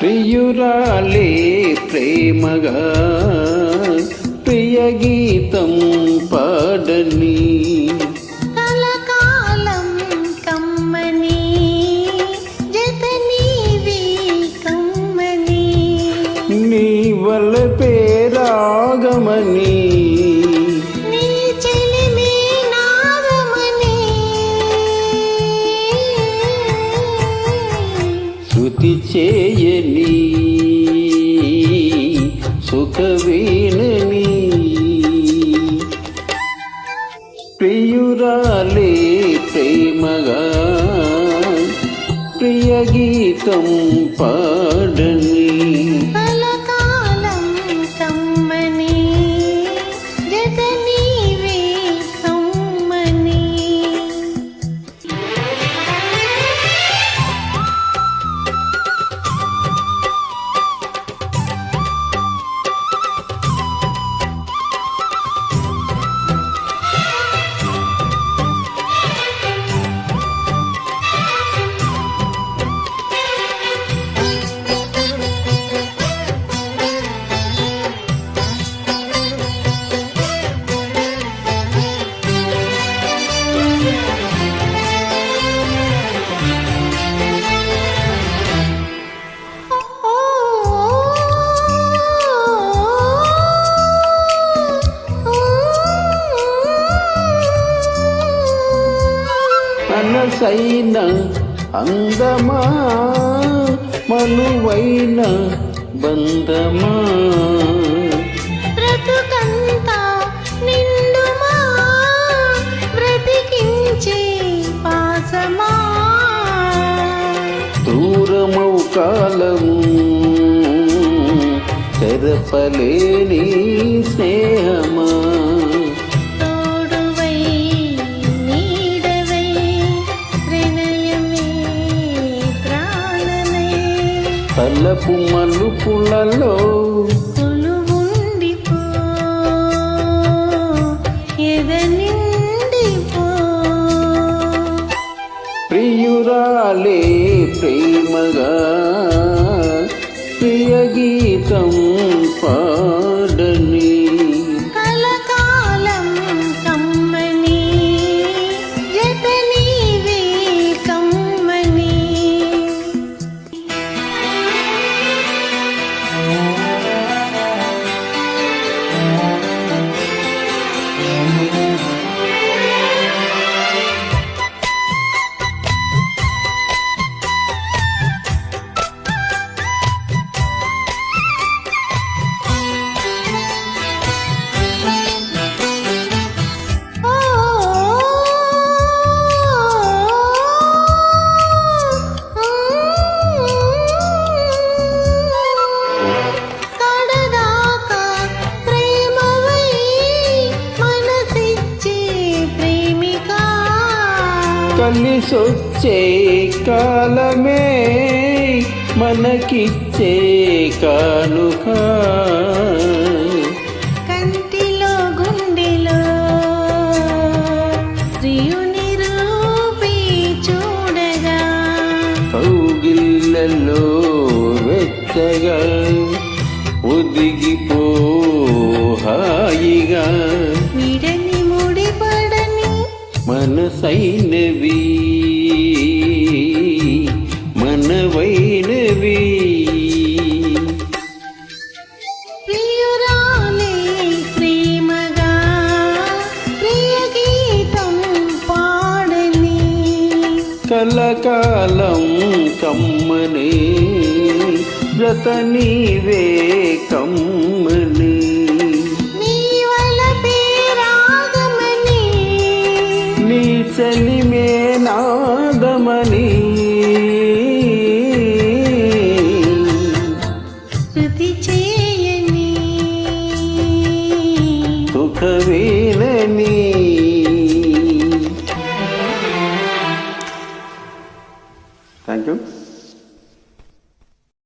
ప్రియురాలే ప్రేమగా ప్రియ గీతం పాడని నీ వల్ల శృతి చేయని సుఖవేనని ప్రియురాలే ప్రేమగా ప్రియ గీతం పాడని మనసైన అందమా? మనువైన బంధమా? దూరమౌ కాలము తెరపలేని స్నేహమా? తలపు మలుపులలో ప్రియురాలే ప్రేమగా ప్రియ గీతం కలిసొచ్చే కాలమే మనకిచ్చే కానుక. కంటిలో గుండెలో ప్రియుని రూపి చూడగా. కౌగిళ్ళలో వెచ్చగా ఒదిగిపో హాయిగా. మనసైనవి మనవైనవి. కలకాలం కమ్మనే జత నీవే కమ్మనే. సెలిమే నాదమని స్తుతి చేయని సుఖమే